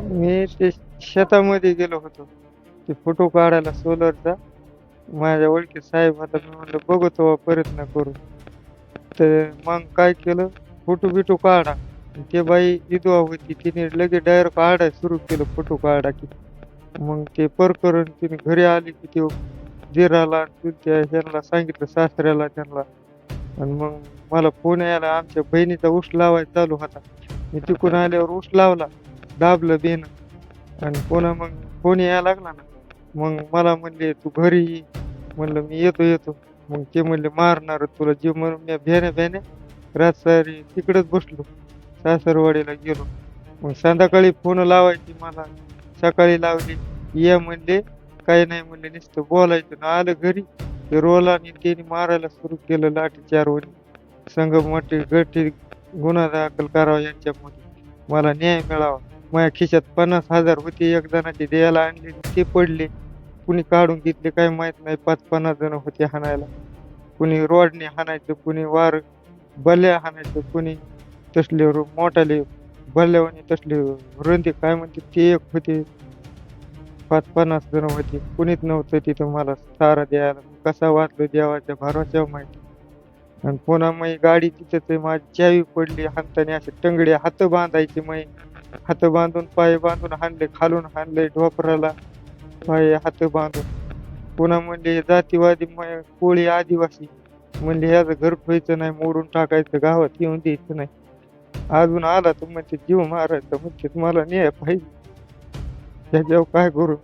मी ते शेतामध्ये गेलो होतो. ते फोटो काढायला सोलरचा. माझ्या ओळखी साहेब आता मी म्हणलं बघतो प्रयत्न करू. तर मग काय केलं? फोटो बिटो काढा. ते बाई विधवा होती तिने लगेच डायरेक्ट काढायला सुरू केलं फोटो काढा की मग ते प्रकरण तिने घरी आली की ते दिराला त्या ह्यांना सांगितलं सासऱ्याला त्यांना. आणि मग मला फोन यायला आमच्या बहिणीचा उस लावायचा चालू होता. मी तिकडून आल्यावर उस लावला. दाबलं देणं आणि कोणा मग फोन यायला लागला ना. मग मला म्हणले तू घरी ये. म्हणलं मी येतो येतो. मग ते म्हणले मारणार तुला जे म्हणून मी भेण्या भेण्या. रातसारी तिकडंच बसलो. सासरवाडीला गेलो. मग संध्याकाळी फोन लावायची मला. सकाळी लावली. ये म्हणले काही नाही म्हणले नुसतं बोलायचं ना आलं घरी. ते रोलाने त्यांनी मारायला सुरू केलं लाठी चारवणी. संघ मोठे गठी गुन्हा दाखल करावा यांच्यामध्ये मला न्याय मिळावा. माझ्या खिशात पन्नास हजार होते एक जणाची द्यायला आणले ते पडले. कुणी काढून घेतले काही माहीत नाही पाच पन्नास जण होते हाणायला. कुणी रोडने हाणायचं कुणी वार बल्या हाणायचं कुणी तसले मोठाले बल्ल्यावानी तसले रंदी काय म्हणते ते एक होते. पाच पन्नास जण होते कुणीच नव्हतं तिथं मला सारा द्यायला. कसा वाचलो देवाच्या भरोश्यावर माहिती? आणि पुन्हा मग गाडी तिथंच माझी चावी पडली हाताने असे टंगडे हात बांधायचे मग. हात बांधून पाय बांधून हाणले खालून हाणले ढोपराला. पाय हात बांधून. पुन्हा म्हणले जातीवादी कोळी आदिवासी. म्हणले ह्याचं घर व्हायचं नाही मोडून टाकायचं गावात येऊन द्यायचं नाही. अजून आला तर म्हणते जीव मारायचा म्हणते मला न्याय पाहिजे. त्याच्यावर काय करू?